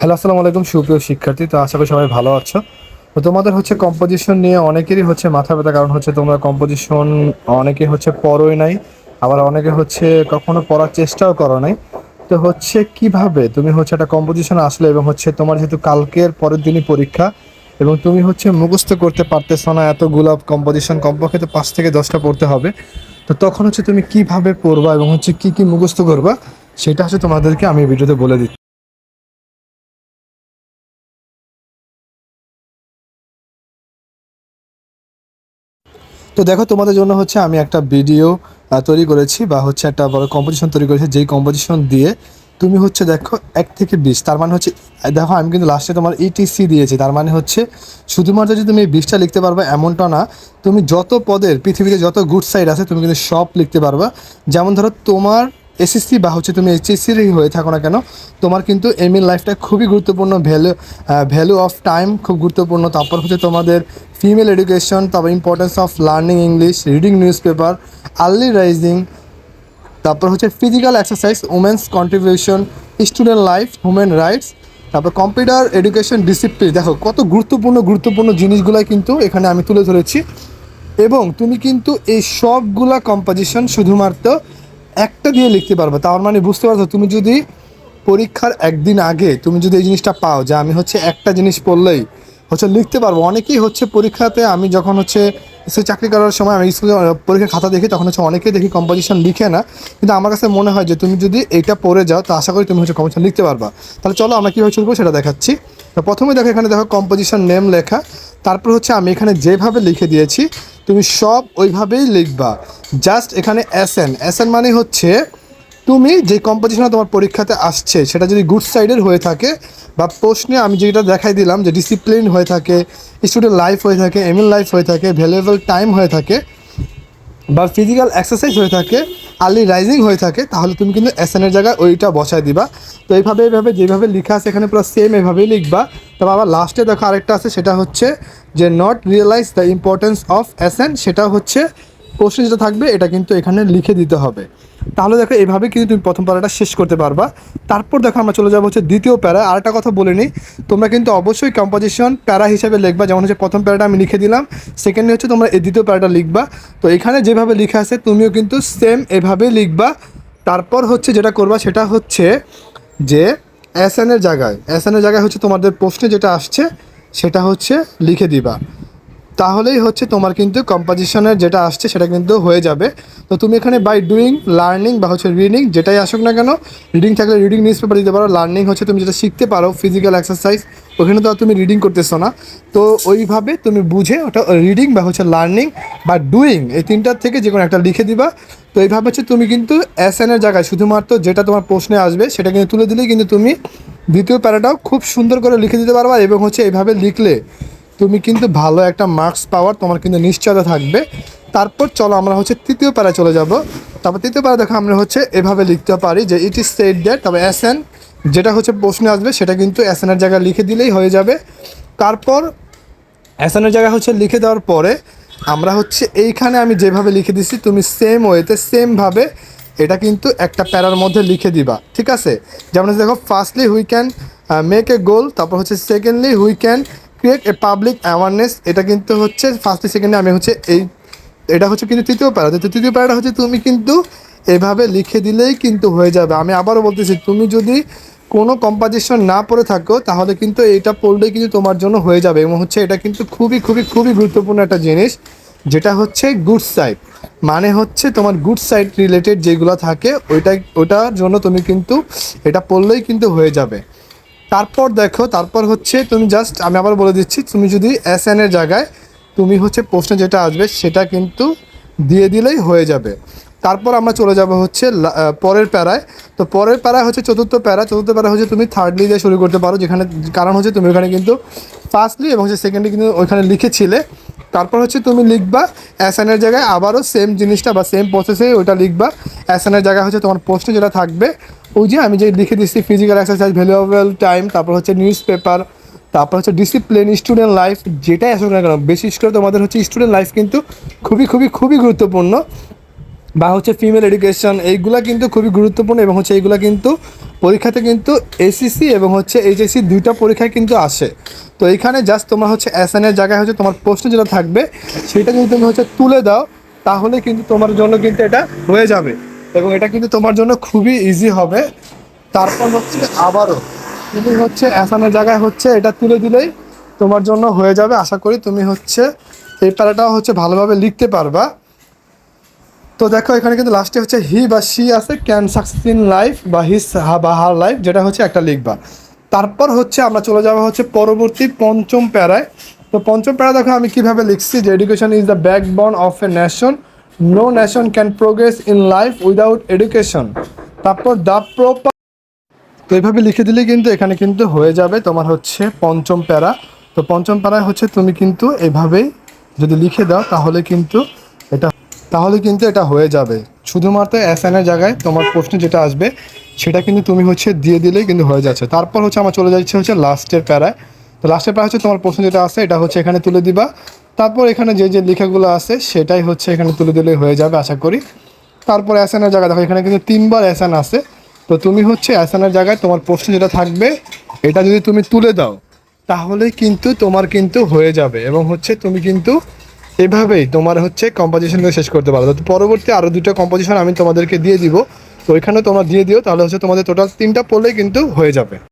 Hello, আসসালামু আলাইকুম, সুপ্রিয় শিক্ষার্থী। তো আশা করি সবাই ভালো আছো। তো তোমাদের হচ্ছে কম্পোজিশন নিয়ে অনেকেরই হচ্ছে মাথা ব্যথা, কারণ হচ্ছে তোমরা কম্পোজিশন অনেকে হচ্ছে পড়োই নাই, আবার অনেকে হচ্ছে কখনো পড়ার চেষ্টাও করো নাই। তো হচ্ছে কীভাবে তুমি হচ্ছে একটা কম্পোজিশন আসলে এবং হচ্ছে তোমার যেহেতু কালকের পরের দিনই পরীক্ষা, এবং তুমি হচ্ছে মুখস্থ করতে পারতেছো না এতগুলো কম্পোজিশন কমপক্ষে তো পাঁচ থেকে দশটা পড়তে হবে। তো তখন হচ্ছে তুমি কীভাবে পড়বা এবং হচ্ছে কি কি মুখস্থ করবা, সেটা হচ্ছে তোমাদেরকে আমি ভিডিওতে বলে দিচ্ছি। তো দেখো, তোমাদের জন্য হচ্ছে আমি একটা ভিডিও তৈরি করেছি বা হচ্ছে একটা বড় কম্পোজিশন তৈরি করেছি। যেই কম্পোজিশন দিয়ে তুমি হচ্ছে দেখো এক থেকে বিশ, তার মানে হচ্ছে দেখো, আমি কিন্তু লাস্টে তোমার ইটিসি দিয়েছি, তার মানে হচ্ছে শুধুমাত্র যে তুমি বিশটা লিখতে পারবে এমনটা না, তুমি যত পদের, পৃথিবীতে যত গুড সাইড আছে, তুমি কিন্তু সব লিখতে পারবা। যেমন ধরো, তোমার এসএসসি বা হচ্ছে তুমি এইচএসসিরই হয়ে থাকো না কেন, তোমার কিন্তু এম লাইফটা খুবই গুরুত্বপূর্ণ ভ্যালু ভ্যালু অফ টাইম খুব গুরুত্বপূর্ণ। তারপর হচ্ছে তোমাদের ফিমেল এডুকেশন তারপর importance of learning English reading newspaper early rising তারপর হচ্ছে physical exercise women's contribution student life human rights তারপর কম্পিউটার এডুকেশন ডিসিপ্লিন দেখো, কত গুরুত্বপূর্ণ গুরুত্বপূর্ণ জিনিসগুলাই কিন্তু এখানে আমি তুলে ধরেছি। এবং তুমি কিন্তু এই সবগুলা কম্পোজিশন শুধুমাত্র একটা দিয়ে লিখতে পারবে। তার মানে বুঝতে পারছ, তুমি যদি পরীক্ষার একদিন আগে তুমি যদি এই জিনিসটা পাও যে আমি হচ্ছে একটা জিনিস পড়লেই হচ্ছে লিখতে পারব। অনেকেই হচ্ছে পরীক্ষাতে আমি যখন হচ্ছে সে চাকরি করার সময় আমি স্কুলে পরীক্ষার খাতা দেখি, তখন হচ্ছে অনেকেই দেখি কম্পোজিশন লিখে না। কিন্তু আমার কাছে মনে হয় যে তুমি যদি এটা পড়ে যাও, তো আশা করি তুমি হচ্ছে কম্পোজিশন লিখতে পারবা। তাহলে চলো আমরা কীভাবে চলবো সেটা দেখাচ্ছি। তো প্রথমে দেখো এখানে দেখো কম্পোজিশন নেম লেখা। তারপর হচ্ছে আমি এখানে যেভাবে লিখে দিয়েছি তুমি সব ওইভাবেই লিখবা। জাস্ট এখানে এস এন মানে হচ্ছে তুমি যে কম্পোজিশনে তোমার পরীক্ষাতে আসছে, সেটা যদি গুড সাইডের হয়ে থাকে বা প্রশ্নে আমি যেটা দেখাই দিলাম যে ডিসিপ্লিন হয়ে থাকে স্টুডেন্ট লাইফ হয়ে থাকে এমএল লাইফ হয়ে থাকে ভ্যালুয়েবল টাইম হয়ে থাকে বা ফিজিক্যাল এক্সারসাইজ হয়ে থাকে আর্লি রাইজিং হয়ে থাকে, তাহলে তুমি কিন্তু এসএনের জায়গায় ওইটা বসায় দিবা। তো এইভাবে এইভাবে, যেভাবে লেখা আছে এখানে পুরো সেম এভাবেই লিখবা। তবে আবার লাস্টে দেখো আরেকটা আছে, সেটা হচ্ছে যে not realise the importance of SN সেটা হচ্ছে প্রশ্ন যেটা থাকবে, এটা কিন্তু এখানে লিখে দিতে হবে। তাহলে দেখো এইভাবে কিন্তু তুমি প্রথম প্যারাটা শেষ করতে পারবা। তারপর দেখো, আমরা চলে যাব হচ্ছে দ্বিতীয় প্যারা। আরেকটা কথা বলে নিই তোমরা কিন্তু অবশ্যই কম্পোজিশন প্যারা হিসেবে লিখবা। যেমন হচ্ছে প্রথম প্যারাটা আমি লিখে দিলাম সেকেন্ডে হচ্ছে তোমরা এই দ্বিতীয় প্যারাটা লিখবা। তো এখানে যেভাবে লিখে আছে, তুমিও কিন্তু সেম এভাবেই লিখবা। তারপর হচ্ছে যেটা করবা, সেটা হচ্ছে যে এর জায়গায় এর জায়গায় হচ্ছে তোমাদের প্রশ্নে যেটা আসছে সেটা হচ্ছে লিখে দিবা। তাহলেই হচ্ছে তোমার কিন্তু কম্পোজিশনের যেটা আসছে সেটা কিন্তু হয়ে যাবে। তো তুমি এখানে বাই ডুইং লার্নিং বা হচ্ছে রিডিং যেটাই আসুক না কেন রিডিং থাকলে রিডিং নিউজ পেপার দিতে পারো লার্নিং হচ্ছে তুমি যেটা শিখতে পারো ফিজিক্যাল এক্সারসাইজ ওখানে তো তুমি রিডিং করতেছো না। তো ওইভাবে তুমি বুঝে ওটা রিডিং বা হচ্ছে লার্নিং বা ডুইং এই তিনটার থেকে যে কোনো একটা লিখে দিবা। তো এইভাবে হচ্ছে তুমি কিন্তু এর জায়গায় শুধুমাত্র যেটা তোমার প্রশ্নে আসবে সেটা কিন্তু তুলে দিলেই কিন্তু তুমি দ্বিতীয় প্যারাটাও খুব সুন্দর করে লিখে দিতে পারবা এবং হচ্ছে এইভাবে লিখলে তুমি কিন্তু ভালো একটা মার্কস পাওয়ার, তোমার কিন্তু নিশ্চয়তা থাকবে। তারপর চলো আমরা হচ্ছে তৃতীয় প্যারায় চলে যাব। তারপর তৃতীয় প্যারা দেখো আমরা হচ্ছে এভাবে লিখতে পারি যে ইট ইজ সেট দ্যাট তবে এন যেটা হচ্ছে প্রশ্নে আসবে, সেটা কিন্তু এনের জায়গায় লিখে দিলেই হয়ে যাবে। তারপর এনের জায়গায় হচ্ছে লিখে দেওয়ার পরে আমরা হচ্ছে এইখানে আমি যেভাবে লিখে দিছি, তুমি সেম ওয়েতে সেমভাবে এটা কিন্তু একটা প্যারার মধ্যে লিখে দিবা, ঠিক আছে? যেমন দেখো firstly we can make a goal তারপর হচ্ছে secondly we can create a public awareness এটা কিন্তু হচ্ছে ফার্স্টলি সেকেন্ডে আমি হচ্ছে এই, এটা হচ্ছে কিন্তু তৃতীয় প্যারা। তো তৃতীয় প্যারাটা হচ্ছে তুমি কিন্তু এভাবে লিখে দিলেই কিন্তু হয়ে যাবে। আমি আবারও বলতেছি, তুমি যদি কোনো কম্পোজিশন না পড়ে থাকো, তাহলে কিন্তু এটা পড়লেই কিন্তু তোমার জন্য হয়ে যাবে এবং হচ্ছে এটা কিন্তু খুবই খুবই খুবই গুরুত্বপূর্ণ একটা জিনিস, যেটা হচ্ছে গুড সাইড মানে হচ্ছে তোমার গুড সাইড রিলেটেড যেগুলো থাকে ওইটা ওটার জন্য তুমি কিন্তু এটা পড়লেই কিন্তু হয়ে যাবে। তারপর দেখো, তারপর হচ্ছে তুমি জাস্ট আমি আবার বলে দিচ্ছি, তুমি যদি এস এর জায়গায় তুমি হচ্ছে প্রশ্নে যেটা আসবে সেটা কিন্তু দিয়ে দিলেই হয়ে যাবে। তারপর আমরা চলে যাব হচ্ছে পরের প্যারায়। তো পরের প্যারায় হচ্ছে চতুর্থ প্যারা চতুর্থ প্যারা হচ্ছে তুমি থার্ডলি দিয়ে শুরু করতে পারো, যেখানে, কারণ হচ্ছে তুমি ওখানে কিন্তু ফার্স্টলি এবং হচ্ছে সেকেন্ডলি কিন্তু ওইখানে লিখেছিলে। তারপর হচ্ছে তুমি লিখবা অ্যাসানের জায়গায় আবারও সেম জিনিসটা বা সেম প্রসেসে ওইটা লিখবা। অ্যাসানের জায়গায় হচ্ছে তোমার পোস্টে যেটা থাকবে, ওই যে আমি যে লিখে দিচ্ছি ফিজিক্যাল এক্সারসাইজ ভ্যালুয়েবল টাইম তারপর হচ্ছে নিউজ পেপার তারপর হচ্ছে ডিসিপ্লিন স্টুডেন্ট লাইফ যেটাই আসুক না কেন, বিশেষ করে তোমাদের হচ্ছে স্টুডেন্ট লাইফ কিন্তু খুবই খুবই খুবই গুরুত্বপূর্ণ। বা হচ্ছে ফিমেল এডুকেশন এইগুলা কিন্তু খুবই গুরুত্বপূর্ণ এবং হচ্ছে এইগুলা কিন্তু পরীক্ষাতে কিন্তু এসিসি এবং হচ্ছে এইচএসসি দুইটা পরীক্ষায় কিন্তু আসে। তো এইখানে জাস্ট তোমার হচ্ছে এসএনের জায়গায় হচ্ছে তোমার প্রশ্ন যেটা থাকবে, সেটা যদি তুমি হচ্ছে তুলে দাও, তাহলে কিন্তু তোমার জন্য কিন্তু এটা হয়ে যাবে এবং এটা কিন্তু তোমার জন্য খুবই ইজি হবে। তারপর হচ্ছে আবারও তুমি হচ্ছে এসানের জায়গায় হচ্ছে এটা তুলে দিলেই তোমার জন্য হয়ে যাবে। আশা করি তুমি হচ্ছে এই প্যারাটাও হচ্ছে ভালোভাবে লিখতে পারবা। তো দেখো, এখানে কিন্তু লাস্টে হচ্ছে হি বা শি আছে ক্যান সাকসেস ইন লাইফ বা হিস বা হার লাইফ যেটা হচ্ছে একটা লিখবা। তারপর হচ্ছে আমরা চলে যাব হচ্ছে পরবর্তী পঞ্চম প্যারায়। তো পঞ্চম প্যারা দেখো, আমি কীভাবে লিখছি যে education is the backbone of a nation no nation can progress in life without education তারপর দ্য প্রপার তো এইভাবে লিখে দিলে কিন্তু এখানে কিন্তু হয়ে যাবে তোমার হচ্ছে পঞ্চম প্যারা। তো পঞ্চম প্যারায় হচ্ছে তুমি কিন্তু এভাবেই যদি লিখে দাও, তাহলে কিন্তু তাহলে কিন্তু এটা হয়ে যাবে। শুধুমাত্র এসএনের জায়গায় তোমার প্রশ্ন যেটা আসবে, সেটা কিন্তু তুমি হচ্ছে দিয়ে দিলেই কিন্তু হয়ে যাচ্ছে। তারপর হচ্ছে আমার চলে যাচ্ছে হচ্ছে লাস্টের প্যারায়। তো লাস্টের প্যারা হচ্ছে তোমার প্রশ্ন যেটা আছে, এটা হচ্ছে এখানে তুলে দিবা। তারপর এখানে যে যে লেখাগুলো আছে, সেটাই হচ্ছে এখানে তুলে দিলেই হয়ে যাবে আশা করি। তারপর অ্যাসানের জায়গায় দেখো, এখানে কিন্তু তিনবার অ্যাসান আছে। তো তুমি হচ্ছে অ্যাসানের জায়গায় তোমার প্রশ্ন যেটা থাকবে, এটা যদি তুমি তুলে দাও, তাহলে কিন্তু তোমার কিন্তু হয়ে যাবে। এবং হচ্ছে তুমি কিন্তু এভাবেই তোমার হচ্ছে কম্পোজিশনগুলো শেষ করতে পারো। তো পরবর্তী আরও দুটো কম্পোজিশন আমি তোমাদেরকে দিয়ে দিব। তো ওইখানে তোমরা দিয়ে দিও, তাহলে হচ্ছে তোমাদের টোটাল তিনটা পড়লেই কিন্তু হয়ে যাবে।